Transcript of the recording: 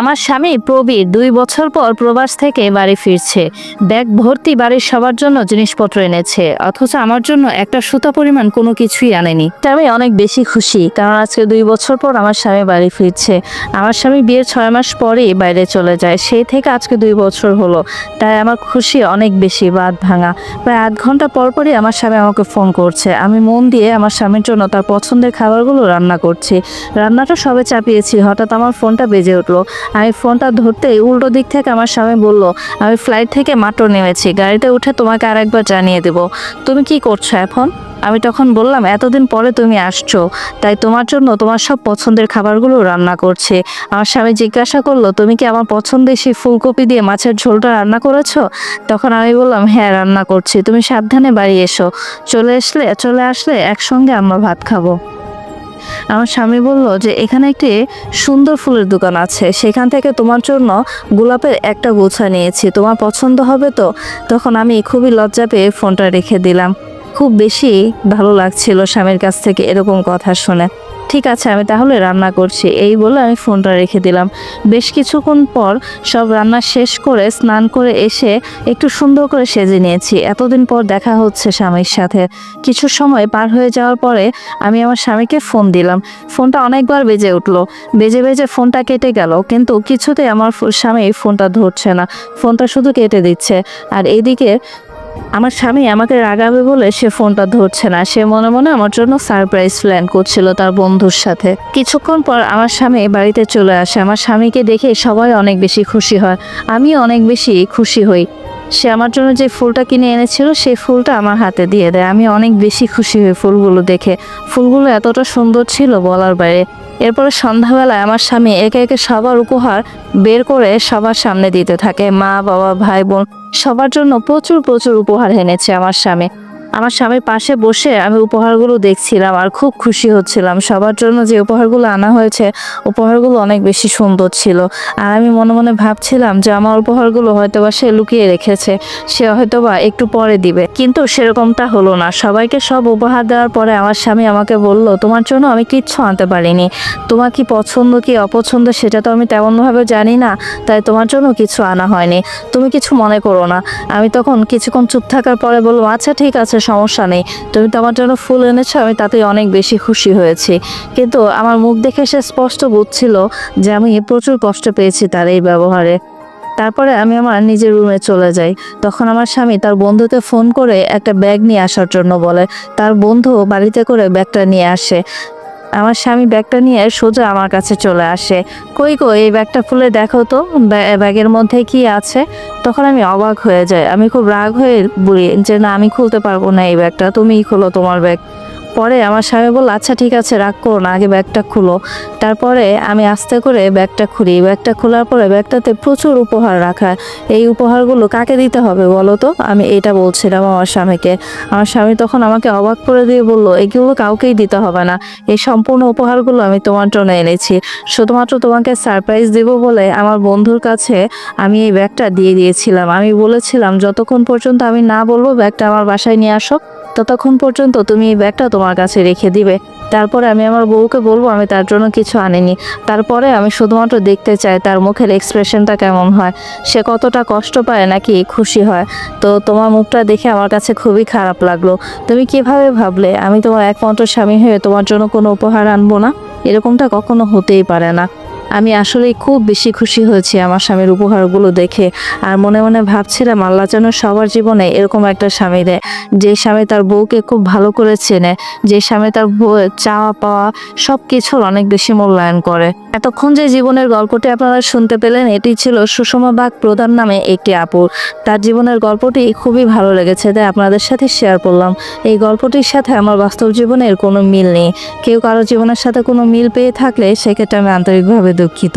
আমার স্বামী প্রবীর দুই বছর পর প্রবাস থেকে বাড়ি ফিরছে। ব্যাগ ভর্তি বাড়ির সবার জন্য জিনিসপত্র এনেছে, অথচ আমার জন্য একটা সুতা পরিমাণ কোনো কিছুই আনেনি। আমি অনেক বেশি খুশি, কারণ আজকে দুই বছর পর আমার স্বামী বাড়ি ফিরছে। আমার স্বামী বিয়ের ছয় মাস পরেই বাইরে চলে যায়, সেই থেকে আজকে দুই বছর হলো। তাই আমার খুশি অনেক বেশি বাদ ভাঙা। প্রায় আধ ঘণ্টা পর পরই আমার স্বামী আমাকে ফোন করছে। আমি মন দিয়ে আমার স্বামীর জন্য তার পছন্দের খাবারগুলো রান্না করছি। রান্নাটা সবে চাপিয়েছি, হঠাৎ আমার ফোনটা বেজে উঠল। আমি ফোনটা ধরতেই উল্টো দিক থেকে আমার স্বামী বলল, আমি ফ্লাইট থেকে মাত্র নেমেছি, গাড়িতে উঠে তোমাকে আরেকবার জানিয়ে দেব। তুমি কি করছ এখন? আমি তখন বললাম, এতদিন পরে তুমি আসছো, তাই তোমার জন্য তোমার সব পছন্দের খাবারগুলো রান্না করছে। আমার স্বামী জিজ্ঞাসা করল, তুমি কি আমার পছন্দের সেই ফুলকপি দিয়ে মাছের ঝোলটা রান্না করেছ? তখন আমি বললাম হ্যাঁ রান্না করছি, তুমি সাবধানে বাড়ি এসো। চলে আসলে চলে আসলে একসঙ্গে আমরা ভাত খাব। আমার স্বামী বলল যে, এখানে একটি সুন্দর ফুলের দোকান আছে। সেখান থেকে তোমার জন্য গোলাপের একটা গোছা নিয়েছি। তোমার পছন্দ হবে তো? তখন আমি খুবই লজ্জা পেয়ে ফোনটা রেখে দিলাম। খুব বেশি ভালো লাগছিল স্বামীর কাছ থেকে এরকম কথা শুনে। ঠিক আছে, আমি তাহলে রান্না করছি। এই বলে আমি ফোনটা রেখে দিলাম। বেশ কিছুক্ষণ পর সব রান্না শেষ করে স্নান করে এসে একটু সুন্দর করে সেজে নিয়েছি। এতদিন পর দেখা হচ্ছে স্বামীর সাথে। কিছু সময় পার হয়ে যাওয়ার পরে আমি আমার স্বামীকে ফোন দিলাম। ফোনটা অনেকবার বেজে উঠল। বেজে বেজে ফোনটা কেটে গেল, কিন্তু কিছুতে আমার স্বামী ফোনটা ধরছে না। ফোনটা শুধু কেটে দিচ্ছে। আর এদিকে আমার স্বামী আমাকে রাগাবে বলে সে ফোনটা ধরছে না। সে মনে মনে আমার জন্য সারপ্রাইজ প্ল্যান করছিল তার বন্ধুর সাথে। কিছুক্ষণ পর আমার স্বামী বাড়িতে চলে আসে। আমার স্বামীকে দেখে সবাই অনেক বেশি খুশি হয়। আমি অনেক বেশি খুশি হই। সে আমার জন্য যে ফুলটা কিনে এনেছিল, সেই ফুলটা আমার হাতে দিয়ে দেয়। আমি অনেক বেশি খুশি হই ফুলগুলো দেখে। ফুলগুলো এতটা সুন্দর ছিল বলার বাইরে। এরপরে সন্ধ্যাবেলায় আমার স্বামী একে একে সবার উপহার বের করে সবার সামনে দিতে থাকে। মা, বাবা, ভাই, বোন সবার জন্য প্রচুর প্রচুর উপহার এনেছে আমার স্বামী। আমার স্বামীর পাশে বসে আমি উপহারগুলো দেখছিলাম আর খুব খুশি হচ্ছিলাম। সবার জন্য যে উপহারগুলো আনা হয়েছে, উপহারগুলো অনেক বেশি সুন্দর ছিল। আর আমি মনে মনে ভাবছিলাম যে আমার উপহারগুলো হয়তোবা সে লুকিয়ে রেখেছে, সে হয়তোবা একটু পরে দিবে। কিন্তু সেরকমটা হলো না। সবাইকে সব উপহার দেওয়ার পরে আমার স্বামী আমাকে বলল, তোমার জন্য আমি কিচ্ছু আনতে পারিনি। তোমার কি পছন্দ কি অপছন্দ সেটা তো আমি তেমনভাবে জানি না, তাই তোমার জন্য কিছু আনা হয়নি। তুমি কিছু মনে করো না। আমি তখন কিছুক্ষণ চুপ থাকার পরে বলব আচ্ছা ঠিক আছে সমস্যা নেই। তুমি তো আমার জন্য ফুল এনেছো, আমি তাতে অনেক বেশি খুশি হয়েছি। কিন্তু আমার মুখ দেখে সে স্পষ্ট বুঝছিল যে আমি প্রচুর কষ্ট পেয়েছি তার এই ব্যবহারে। তারপরে আমি আমার নিজের রুমে চলে যাই। তখন আমার স্বামী তার বন্ধুকে ফোন করে একটা ব্যাগ নিয়ে আসার জন্য বলে, তার বন্ধু বাড়িতে করে ব্যাগটা নিয়ে আসে। আমার স্বামী ব্যাগটা নিয়ে সোজা আমার কাছে চলে আসে। কই কই এই ব্যাগটা খুলে দেখো তো, ব্যা- ব্যাগের মধ্যে কি আছে? তখন আমি অবাক হয়ে যাই। আমি খুব রাগ হয়ে বলি যে, না, আমি খুলতে পারব না এই ব্যাগটা। তুমিই খোলো তোমার ব্যাগ। পরে আমার স্বামী বলল আচ্ছা ঠিক আছে, রাগ করো না, আগে ব্যাগটা খুলো। তারপরে আমি আস্তে করে ব্যাগটা খুলি। ব্যাগটা খোলার পরে ব্যাগটাতে প্রচুর উপহার রাখা এই উপহারগুলো কাকে দিতে হবে বলো তো? আমি এটা বলছিলাম আমার স্বামীকে। আমার স্বামী তখন আমাকে অবাক করে দিয়ে বলল, এগুলো কাউকেই দিতে হবে না। এই সম্পূর্ণ উপহারগুলো আমি তোমার জন্য এনেছি। শুধুমাত্র তোমাকে সারপ্রাইজ দেব বলে আমার বন্ধুর কাছে আমি এই ব্যাগটা দিয়ে দিয়েছিলাম। আমি বলেছিলাম, যতক্ষণ পর্যন্ত আমি না বলব, ব্যাগটা আমার বাসায় নিয়ে আসো। ততক্ষণ পর্যন্ত তুমি এই ব্যাগটা তোমার কাছে রেখে দিবে। তারপরে আমি আমার বউকে বলব, আমি তার জন্য কিছু আনিনি। তারপরে আমি শুধুমাত্র দেখতে চাই তার মুখের এক্সপ্রেশনটা কেমন হয়। সে কতটা কষ্ট পায় নাকি খুশি হয়। তো তোমার মুখটা দেখে আমার কাছে খুবই খারাপ লাগল। তুমি কীভাবে ভাবলে, আমি তোমার একমাত্র স্বামী হয়ে তোমার জন্য কোনো উপহার আনব না? এরকমটা কখনো হতেই পারে না। আমি আসলে খুব বেশি খুশি হয়েছি আমার স্বামীর উপহারগুলো দেখে। আর মনে মনে ভাবছিলাম আল্লাহ যেন সবার জীবনে এরকম একটা স্বামী দেয়। যে স্বামী তার বউকে খুব ভালো করে চেনে, যে স্বামী তার চাওয়া পাওয়া সব কিছুর অনেক বেশি মূল্যায়ন করে। এতক্ষণ যে জীবনের গল্পটি আপনারা শুনতে পেলেন, এটি ছিল সুষমা বাগ প্রধান নামে একটি আপুর। তার জীবনের গল্পটি খুবই ভালো লেগেছে, তাই আপনাদের সাথে শেয়ার করলাম। এই গল্পটির সাথে আমার বাস্তব জীবনের কোনো মিল নেই। কেউ কারও জীবনের সাথে কোনো মিল পেয়ে থাকলে সেক্ষেত্রে আমি আন্তরিকভাবে দুঃখিত।